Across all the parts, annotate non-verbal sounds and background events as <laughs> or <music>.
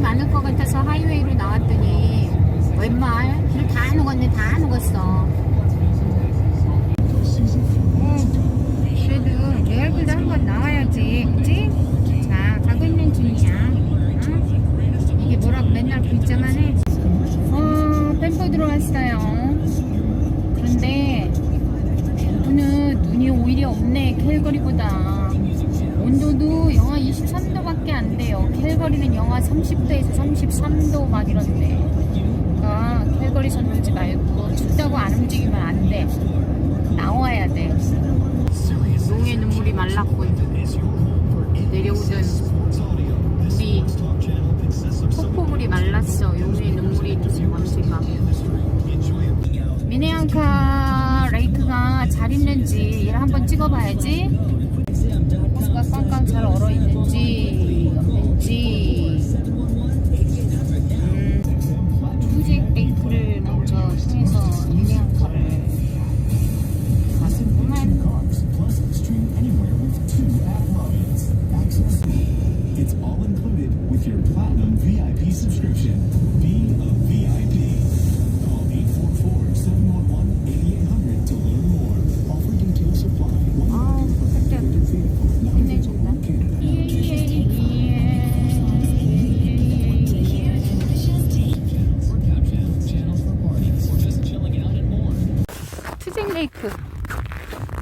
많을 것 같아서 하이웨이로 나왔더니 웬말 길 다 녹았네 다 녹았어 어, 그래도 내 얼굴도 한번 나와야지 그치? 자 가고 있는 중이야 응? 이게 뭐라고 맨날 글자만 해 영하 30도에서 33도 막 이런데. 그러니까 캘거리에서 놀지 말고 춥다고 안 움직이면 안 돼. 나와야 돼. 용의 눈물이 말랐군 내려오던 우리 폭포물이 말랐어. 용의 눈물이 먼지가 미네앙카 레이크가 잘 있는지 이를 한번 찍어봐야지. 호수가 꽝꽝 잘 얼어 있는지 없는지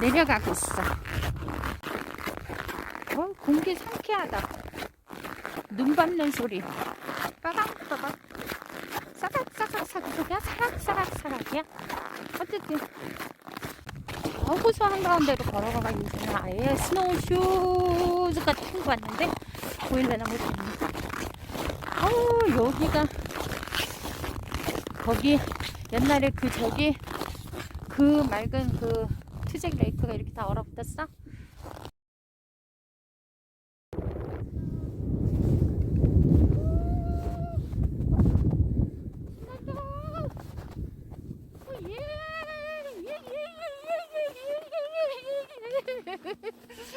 내려가고 있어. 어, 공기 상쾌하다. 눈 밟는 소리. 빠박빠박. 사각사각사각이야? 사각사각사각이야? 어쨌든 어, 호수 한가운데로 걸어가가 있는 아예 스노우 슈즈 같은 거 왔는데 보일래나 모르겠네. 아우 여기가 거기 옛날에 그 저기 그 맑은 그 트잭 레이크가 이렇게 다 얼어붙었어?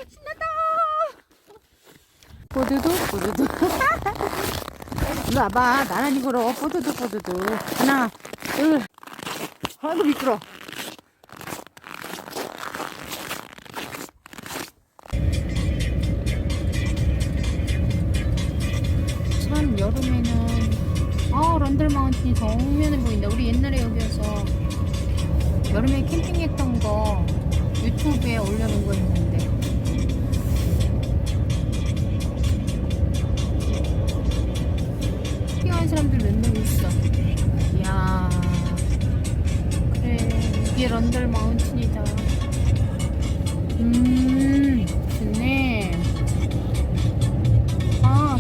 신난다! 뽀드도 뽀드도 일로 와봐. 나란히 걸어. 뽀드도 뽀드도 하나 둘. 아이고 미끄러 여름에는 아 런들 마운틴이 정면에 보인다 우리 옛날에 여기 에서 여름에 캠핑했던 거 유튜브에 올려놓은 거 있는데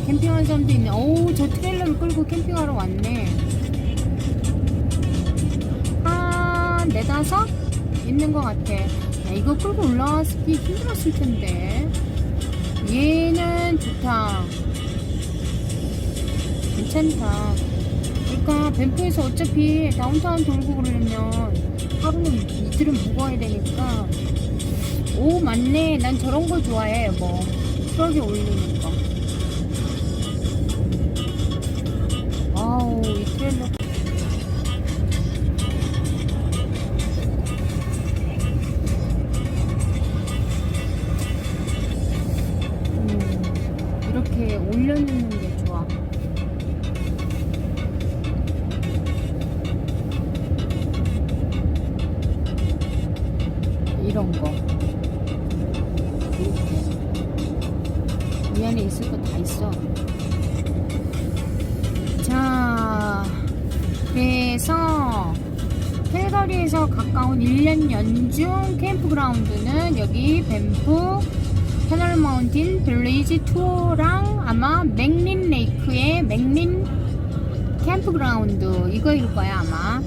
캠핑하는 사람도 있네. 어우 저 트레일러를 끌고 캠핑하러 왔네. 한 네다섯? 있는 것 같아. 야, 이거 끌고 올라가기 힘들었을 텐데. 얘는 좋다. 괜찮다. 그러니까 밴프에서 어차피 다운타운 돌고 그러려면 하루는 이틀은 묵어야 되니까. 오 맞네. 난 저런 거 좋아해 뭐. 트럭에 올리는 음, 이렇게 올려놓는 게 좋아. 이런 거. 이렇게. 이 안에 있을 거 다 있어 자 그래서 캘거리에서 가까운 1년 연중 캠프그라운드는 여기 밴프 패널 마운틴 빌리지 투어랑 아마 맥린 레이크의 맥린 캠프그라운드 이거일 거야 아마.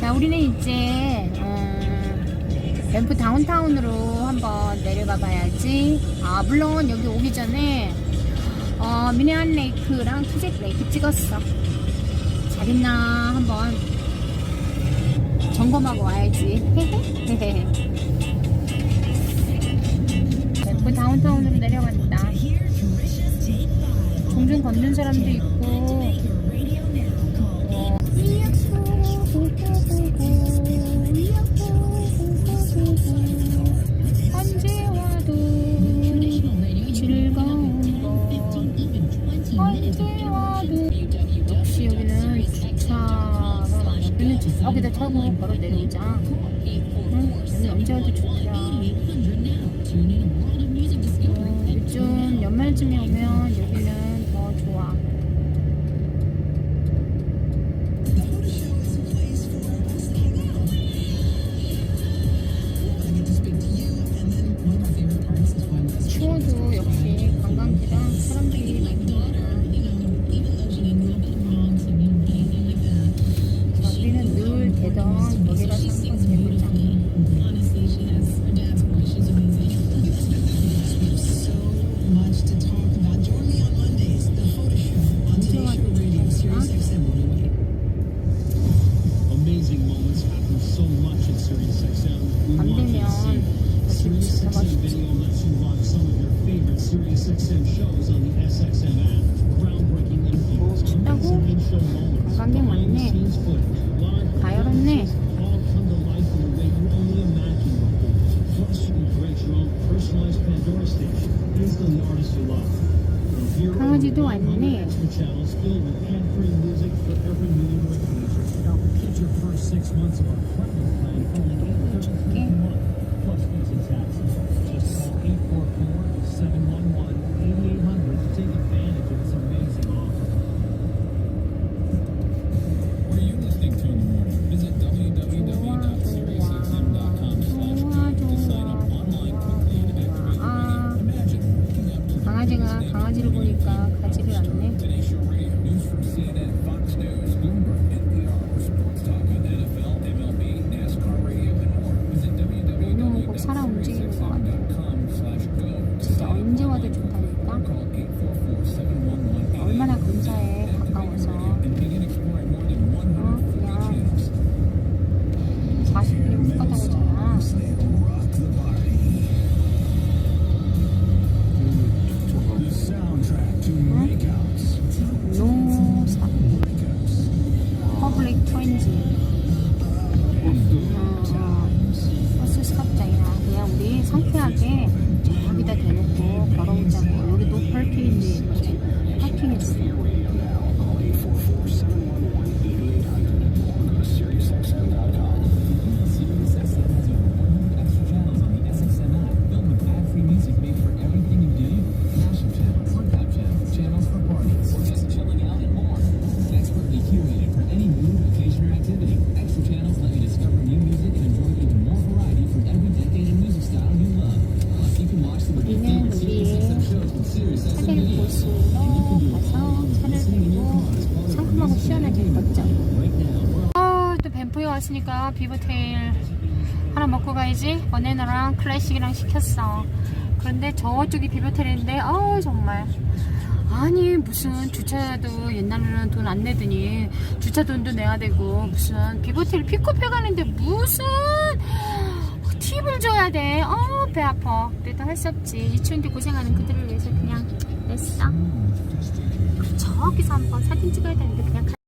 자 우리는 이제 음, 밴프 다운타운으로 한번 내려가 봐야지. 아 물론 여기 오기 전에 어, 미네안 레이크랑 투잭 레이크 찍었어 가겠나 한번 점검하고 와야지. 예쁜 <laughs> 네, 그 다운타운으로 내려간다. 종종 걷는 사람도 있고. 어. 어, 여기다 차고 바로 내리자. 응, 언제도 좋더라. 어, 요즘 연말쯤에 오면 여기는 더 좋아. How on, you do it, man. Don't repeat your first six months of. 호텔 보시로 가서 차를 빌고 상큼하고 시원하게 먹자. 아, 어, 또 뱀프에 왔으니까 비브테일 하나 먹고 가야지. 원앤너랑 클래식이랑 시켰어. 그런데 저쪽이 비브텔인데, 아 정말. 아니 무슨 주차도 옛날에는 돈 안 내더니 주차 돈도 내야 되고 무슨 비보텔 픽업해 가는데 무슨 팁을 줘야 돼. 어 배 아파. 그래도 할 수 없지. 이 추운데 고생하는 그들을 위해서 그냥 됐어. 저기서 한번 사진 찍어야 되는데 그냥.